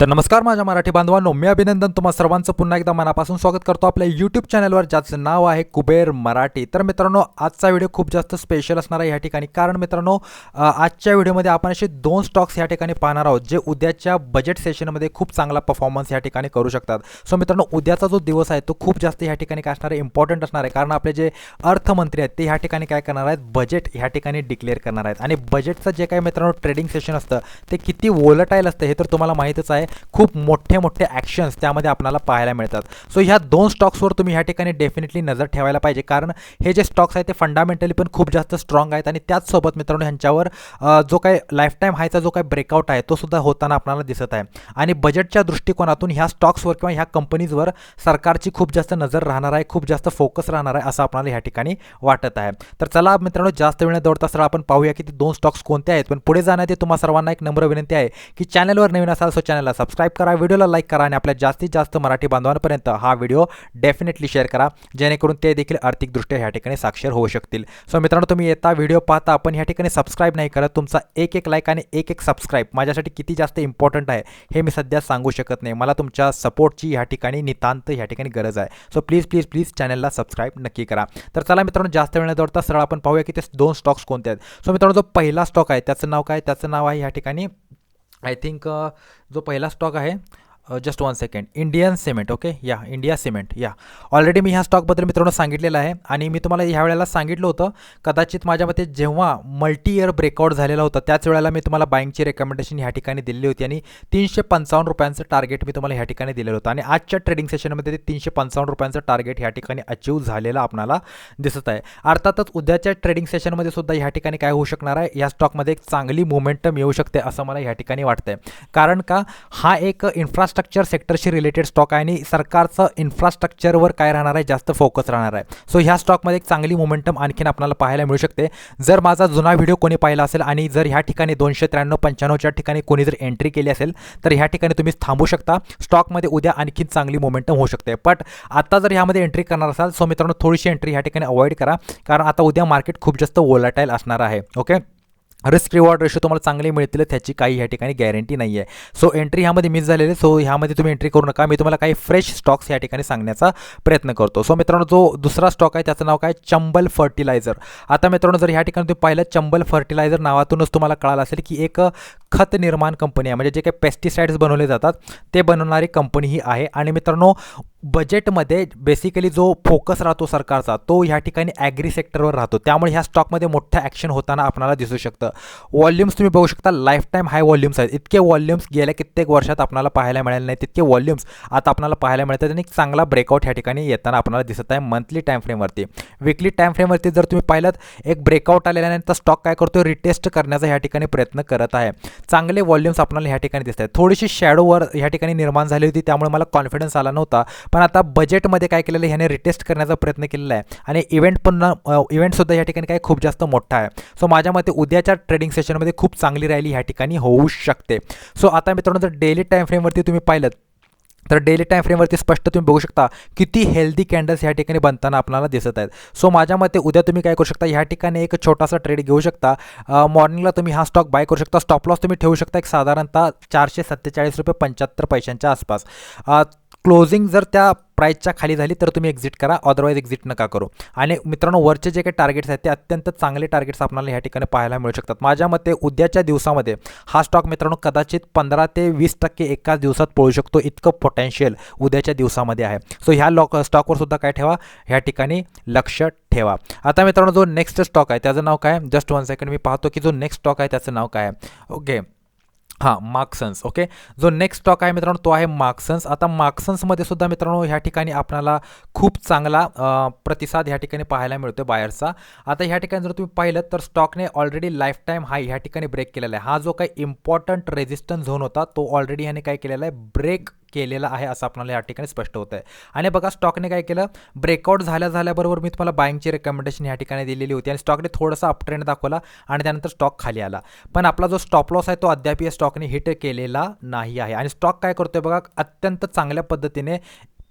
तर नमस्कार माझ्या मराठी बांधवांनो मी अभिनंदन तुम्हा सर्वांचं. पुन्हा एकदा मनापासून स्वागत करतो आपल्या यूट्यूब चॅनलवर ज्याचं नाव आहे कुबेर मराठी. तर मित्रांनो आजचा व्हिडिओ खूप जास्त स्पेशल असणार आहे या ठिकाणी. कारण मित्रांनो आजच्या व्हिडिओमध्ये आपण असे दोन स्टॉक्स या ठिकाणी पाहणार आहोत जे उद्याच्या बजेट सेशनमध्ये खूप चांगला परफॉर्मन्स या ठिकाणी करू शकतात. सो मित्रांनो उद्याचा जो दिवस आहे तो खूप जास्त या ठिकाणी काय असणार आहे इम्पॉर्टंट असणार आहे. कारण आपले जे अर्थमंत्री आहेत ते ह्या ठिकाणी काय करणार आहेत बजेट ह्या ठिकाणी डिक्लेअर करणार आहेत. आणि बजेटचं जे काही मित्रांनो ट्रेडिंग सेशन असतं ते किती वोलटाईल असतं हे तर तुम्हाला माहीतच आहे. खूप मोठे मोठे ॲक्शन्स त्यामध्ये आपल्याला पाहायला मिळतात. सो ह्या दोन स्टॉक्सवर तुम्ही ह्या ठिकाणी डेफिनेटली नजर ठेवायला पाहिजे. कारण हे जे स्टॉक्स आहेत ते फंडामेंटली पण खूप जास्त स्ट्रॉंग आहेत आणि त्याचसोबत मित्रांनो ह्यांच्यावर जो काय लाईफटाईम हायचा जो काही ब्रेकआउट आहे तो सुद्धा होताना आपल्याला दिसत आहे. आणि बजेटच्या दृष्टिकोनातून ह्या स्टॉक्सवर किंवा ह्या कंपनीजवर सरकारची खूप जास्त नजर राहणार आहे खूप जास्त फोकस राहणार आहे असं आपल्याला ह्या ठिकाणी वाटत आहे. तर चला मित्रांनो जास्त वेळ दौडता सरळ आपण पाहूया की ते दोन स्टॉक्स कोणते आहेत. पण पुढे जाण्यात तुम्हाला सर्वांना एक नम्र विनंती आहे की चॅनलवर नवीन असाल सो चॅनलला सबस्क्राईब करा व्हिडिओला लाईक करा आणि आपल्या जास्तीत जास्त मराठी बांधवांपर्यंत हा व्हिडिओ डेफिनेटली शेअर करा जेणेकरून ते देखील आर्थिकदृष्ट्या ह्या ठिकाणी साक्षर होऊ शकतील. सो मित्रांनो तुम्ही येता व्हिडिओ पाहता आपण ह्या ठिकाणी सबस्क्राईब नाही करत तुमचा एक एक लाईक आणि एक एक सबस्क्राईब माझ्यासाठी किती जास्त इम्पॉर्टंट आहे हे मी सध्या सांगू शकत नाही. मला तुमच्या सपोर्टची ह्या ठिकाणी नितांत ह्या ठिकाणी गरज आहे. सो प्लीज प्लीज प्लीज चॅनलला सबस्क्राईब नक्की करा. तर चला मित्रांनो जास्त वेळ न दौडता सरळ आपण पाहूया की ते दोन स्टॉक्स कोणते आहेत. सो मित्रांनो जो पहिला स्टॉक आहे त्याचं नाव काय? त्याचं नाव आहे ह्या ठिकाणी आय थिंक जो पहिला स्टॉक आहे just one second Indian cement okay या इंडिया सिमेंट या ऑलरेडी मी ह्या स्टॉकबद्दल मित्रांनो सांगितलेलं आहे आणि मी तुम्हाला ह्या वेळेला सांगितलं होतं कदाचित माझ्या मते जेव्हा मल्टी इयर ब्रेकआउट झालेला होता त्याच वेळेला मी तुम्हाला बाईंगची रेकमेंडेशन ह्या ठिकाणी दिलेली होती आणि तीनशे पंचावन्न रुपयांचं टार्गेट मी तुम्हाला ह्या ठिकाणी दिलेलं होतं. आणि आजच्या ट्रेडिंग सेशनमध्ये ते तीनशे पंचावन्न रुपयांचं टार्गेट ह्या ठिकाणी अचीव झालेलं आपणाला दिसत आहे. अर्थातच उद्याच्या ट्रेडिंग सेशनमध्ये सुद्धा ह्या ठिकाणी काय होऊ शकणार आहे? या स्टॉकमध्ये एक चांगली मोमेंटम येऊ शकते असं मला ह्या ठिकाणी वाटतंय. कारण का? हा एक इन्फ्रास्ट्रक्चर सेक्टरशी रिलेटेड स्टॉक आहे आणि सरकारचं इन्फ्रास्ट्रक्चरवर काय राहणार आहे जास्त फोकस राहणार आहे. सो ह्या स्टॉकमध्ये एक चांगली मोमेंटम आणखीन आपल्याला पाहायला मिळू शकते. जर माझा जुना व्हिडिओ कोणी पाहिला असेल आणि जर ह्या ठिकाणी दोनशे त्र्याण्णव पंच्याण्णवच्या ठिकाणी कोणी जर एंट्री केली असेल तर ह्या ठिकाणी तुम्ही थांबू शकता. स्टॉकमध्ये उद्या आणखीन चांगली मोमेंटम होऊ शकते. बट आता जर ह्यामध्ये एंट्री करणार असाल सो मित्रांनो थोडीशी एंट्री ह्या ठिकाणी अवॉइड करा. कारण आता उद्या मार्केट खूप जास्त वोलाटाईल असणार आहे. ओके रिस्क रिवॉर्ड रेशो तुम्हाला चांगले मिळतील त्याची काही ह्या ठिकाणी गॅरंटी नाही आहे सो एंट्री ह्यामध्ये मिस झालेले सो ह्यामध्ये तुम्ही एंट्री करू नका. मी तुम्हाला काही फ्रेश स्टॉक्स या ठिकाणी सांगण्याचा प्रयत्न करतो. सो मित्रांनो जो दुसरा स्टॉक आहे त्याचं नाव काय? चंबल फर्टिलायझर आता मित्रांनो जर ह्या ठिकाणी तुम्ही पाहिलं चंबल फर्टिलायझर नावातूनच तुम्हाला कळालं असेल की एक खत निर्माण कंपनी आहे. म्हणजे जे काही पेस्टिसाइड्स बनवले जातात ते बनवणारी कंपनी ही आहे. आणि मित्रांनो बजेटमध्ये बेसिकली जो फोकस राहतो सरकारचा तो ह्या ठिकाणी ॲग्री सेक्टरवर राहतो. त्यामुळे ह्या स्टॉकमध्ये मोठं ॲक्शन होताना आपल्याला दिसू शकतं. वॉल्यूम्स तुम्ही बघू शकता लाईफ टाईम हाय वॉल्यूम्स आहेत. इतके वॉल्यूम्स गेल्या कित्येक वर्षात आपल्याला पाहायला मिळाले नाही तितके वॉल्यूम्स आता आपल्याला पाहायला मिळतात आणि एक चांगला ब्रेकआउट ह्या ठिकाणी येताना आपल्याला दिसत आहे मंथली टाईम फ्रेमवरती विकली टाईम फ्रेमवरती जर तुम्ही पाहिलं एक ब्रेकआउट आलेला नाही तर स्टॉक काय करतो रिटेस्ट करण्याचा ह्या ठिकाणी प्रयत्न करत आहे. चांगले वॉल्यूम्स आपल्याला ह्या ठिकाणी दिसत आहेत. थोडीशी शॅडोवर ह्या ठिकाणी निर्माण झाली होती त्यामुळे मला कॉन्फिडन्स आला नव्हता. पण आता बजेटमध्ये काय केलेलं आहे ह्याने रिटेस्ट करण्याचा प्रयत्न केलेला आहे. आणि इव्हेंट पण इव्हेंटसुद्धा या ठिकाणी काय खूप जास्त मोठा आहे. सो माझ्या मते उद्याच्या ट्रेडिंग सेशनमध्ये खूप चांगली रॅली ह्या ठिकाणी होऊ शकते. सो आता मित्रांनो जर डेली टाईम फ्रेमवरती तुम्ही पाहिलं तर डेली टाईम फ्रेमवरती स्पष्ट तुम्ही बघू शकता किती हेल्दी कॅन्डल्स ह्या ठिकाणी बनताना आपल्याला दिसत आहेत. सो माझ्या मते उद्या तुम्ही काय करू शकता ह्या ठिकाणी एक छोटासा ट्रेड घेऊ शकता. मॉर्निंगला तुम्ही हा स्टॉक बाय करू शकता. स्टॉप लॉस तुम्ही ठेवू शकता एक साधारणतः चारशे सत्तेचाळीस रुपये पंच्याहत्तर पैशांच्या आसपास. क्लोजिंग जर त्या प्राईसच्या खाली झाली तर तुम्ही एक्झिट करा. अदरवाईज एक्झिट नका करू. आणि मित्रांनो वरचे जे काही टार्गेट्स आहेत ते अत्यंत चांगले टार्गेट्स आपल्याला ह्या ठिकाणी पाहायला मिळू शकतात. माझ्या मते उद्याच्या दिवसामध्ये हा स्टॉक मित्रांनो कदाचित पंधरा ते वीस टक्के एकाच दिवसात पळू शकतो. इतकं पोटेन्शियल उद्याच्या दिवसामध्ये आहे. सो ह्या लॉक स्टॉकवर सुद्धा काय ठेवा? ह्या ठिकाणी लक्ष ठेवा. आता मित्रांनो जो नेक्स्ट स्टॉक आहे त्याचं नाव काय? जस्ट वन सेकंड मी पाहतो की जो नेक्स्ट स्टॉक आहे त्याचं नाव काय? आहे ओके हां मार्क्सन्स ओके? जो नेक्स्ट स्टॉक आहे मित्रांनो तो आहे मार्क्सन्स. आता मार्क्सन्समध्ये सुद्धा मित्रांनो ह्या ठिकाणी आपल्याला खूप चांगला प्रतिसाद ह्या ठिकाणी पाहायला मिळतो बाहेरचा. आता ह्या ठिकाणी जर तुम्ही पाहिलं तर स्टॉकने ऑलरेडी लाईफ टाईम हाय ह्या ठिकाणी ब्रेक केलेला आहे. हा जो काही इम्पॉर्टंट रेजिस्टन्स झोन होता तो ऑलरेडी ह्याने काय केलेला आहे? ब्रेक केलेला आहे असं आपल्याला या ठिकाणी स्पष्ट होतं आहे आणि बघा स्टॉकने काय केलं? ब्रेकआउट झाल्या झाल्याबरोबर मी तुम्हाला बाईंगची रेकमेंडेशन या ठिकाणी दिलेली होती. आणि स्टॉकने थोडासा अपट्रेंड दाखवला आणि त्यानंतर स्टॉक खाली आला. पण आपला जो स्टॉप लॉस आहे तो अद्याप या स्टॉकने हिट केलेला नाही आहे. आणि स्टॉक काय करतोय बघा अत्यंत चांगल्या पद्धतीने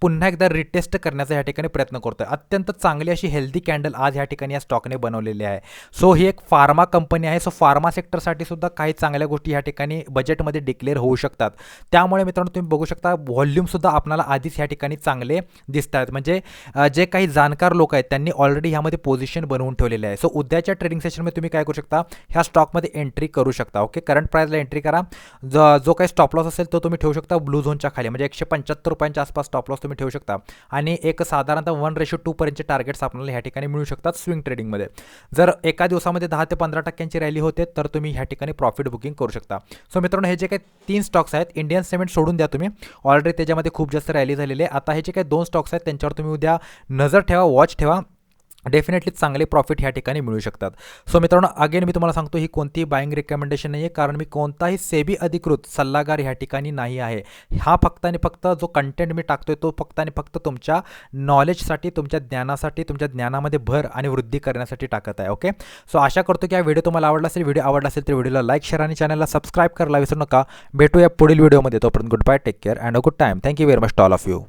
पुन्हा एकदा रिटेस्ट करण्याचा या ठिकाणी प्रयत्न करतोय. अत्यंत चांगली अशी हेल्दी कॅन्डल आज या ठिकाणी या स्टॉकने बनवलेली आहे. सो ही एक फार्मा कंपनी आहे. सो फार्मा सेक्टरसाठी सुद्धा काही चांगल्या गोष्टी या ठिकाणी बजेटमध्ये डिक्लेअर होऊ शकतात. त्यामुळे मित्रांनो तुम्ही बघू शकता व्हॉल्यूमसुद्धा आपल्याला आधीच या ठिकाणी चांगले दिसत आहेत म्हणजे जे काही जाणकार लोक आहेत त्यांनी ऑलरेडी ह्यामध्ये पोझिशन बनवून ठेवलेले आहे. सो उद्याच्या ट्रेडिंग सेशनमध्ये तुम्ही काय करू शकता ह्या स्टॉकमध्ये एंट्री करू शकता. ओके करंट प्राईजला एंट्री करा. जो जो काही स्टॉप लॉस असेल तो तुम्ही ठेवू शकता ब्लू झोनच्या खाली. म्हणजे एकशे पंच्याहत्तर रुपयांच्या आसपास स्टॉप लॉस तुम्ही ठेवू शकता. आणि एक साधारणतः वन रेशो टूपर्यंतचे टार्गेट्स आपल्याला ह्या ठिकाणी मिळू शकतात स्विंग ट्रेडिंगमध्ये जर एका दिवसामध्ये दहा ते पंधरा टक्क्यांची रॅली होते तर तुम्ही ह्या ठिकाणी प्रॉफिट बुकिंग करू शकता. सो मित्रांनो हे जे काही तीन स्टॉक्स आहेत इंडियन सिमेंट सोडून द्या तुम्ही. ऑलरेडी त्याच्यामध्ये खूप जास्त रॅली झालेली आहे. आता हे जे काही दोन स्टॉक्स आहेत त्यांच्यावर तुम्ही उद्या नजर ठेवा वॉच ठेवा. डेफिनेटली चांगले प्रॉफिट ह्या ठिकाणी मिळू शकतात. सो मित्रांनो अगेन मी तुम्हाला सांगतो ही कोणतीही बाईंग रिकमेंडेशन नाही आहे कारण मी कोणताही सेबी अधिकृत सल्लागार ह्या ठिकाणी नाही आहे. हा फक्त आणि फक्त जो कंटेंट मी टाकतोय तो फक्त आणि फक्त तुमच्या नॉलेजसाठी तुमच्या ज्ञानासाठी तुमच्या ज्ञानामध्ये भर आणि वृद्धी करण्यासाठी टाकत आहे ओके सो आशा करतो की हा व्हिडिओ तुम्हाला आवडला असेल. व्हिडिओ आवडला असेल तर व्हिडिओला लाईक शेअर आणि चॅनलला सबस्क्राईब करायला विसरू नका. भेटूया पुढील व्हिडिओमध्ये तोपर्यंत good bye take care and a good time thank you very much all of you